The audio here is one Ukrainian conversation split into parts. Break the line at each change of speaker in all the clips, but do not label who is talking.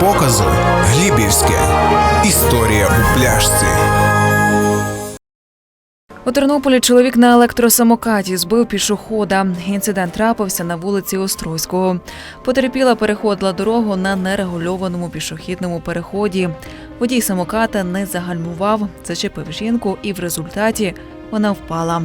показу Глібівське. Історія у пляшці.
У Тернополі чоловік на електросамокаті збив пішохода. Інцидент трапився на вулиці Острозького. Потерпіла переходила дорогу на нерегульованому пішохідному переході. Водій самоката не загальмував, зачепив жінку, і в результаті вона впала.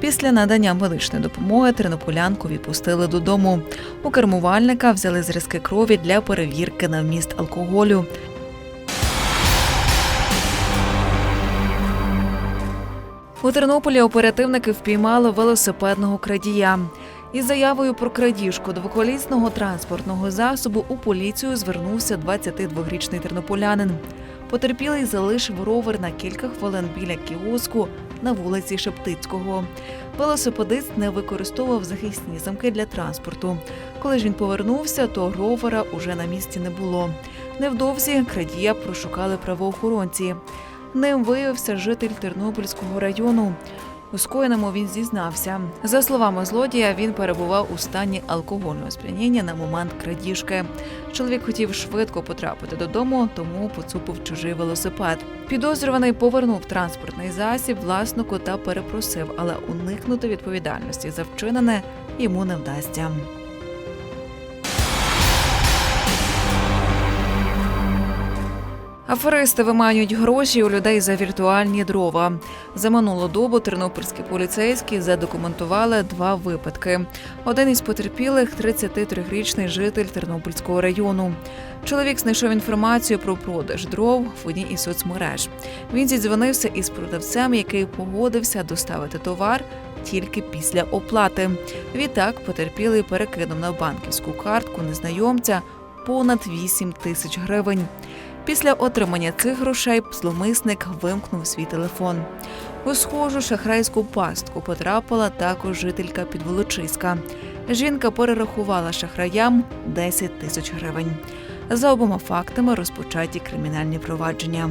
Після надання медичної допомоги тернополянку відпустили додому. У кермувальника взяли зразки крові для перевірки на вміст алкоголю. У Тернополі оперативники впіймали велосипедного крадія. Із заявою про крадіжку двоколісного транспортного засобу у поліцію звернувся 22-річний тернополянин. Потерпілий залишив ровер на кілька хвилин біля кіоску на вулиці Шептицького. Велосипедист не використовував захисні замки для транспорту. Коли ж він повернувся, то ровера уже на місці не було. Невдовзі крадія прошукали правоохоронці. Ним виявився житель Тернопільського району. У скоєному він зізнався. За словами злодія, він перебував у стані алкогольного сп'яніння на момент крадіжки. Чоловік хотів швидко потрапити додому, тому поцупив чужий велосипед. Підозрюваний повернув транспортний засіб власнику та перепросив, але уникнути відповідальності за вчинене йому не вдасться. Аферисти виманюють гроші у людей за віртуальні дрова. За минулу добу тернопільські поліцейські задокументували два випадки. Один із потерпілих 33-річний житель Тернопільського району. Чоловік знайшов інформацію про продаж дров в одній із соцмереж. Він зідзвонився із продавцем, який погодився доставити товар тільки після оплати. Відтак потерпілий перекинув на банківську картку незнайомця понад 8 тисяч гривень. Після отримання цих грошей зломисник вимкнув свій телефон. У схожу шахрайську пастку потрапила також жителька Підволочиська. Жінка перерахувала шахраям 10 тисяч гривень. За обома фактами розпочаті кримінальні провадження.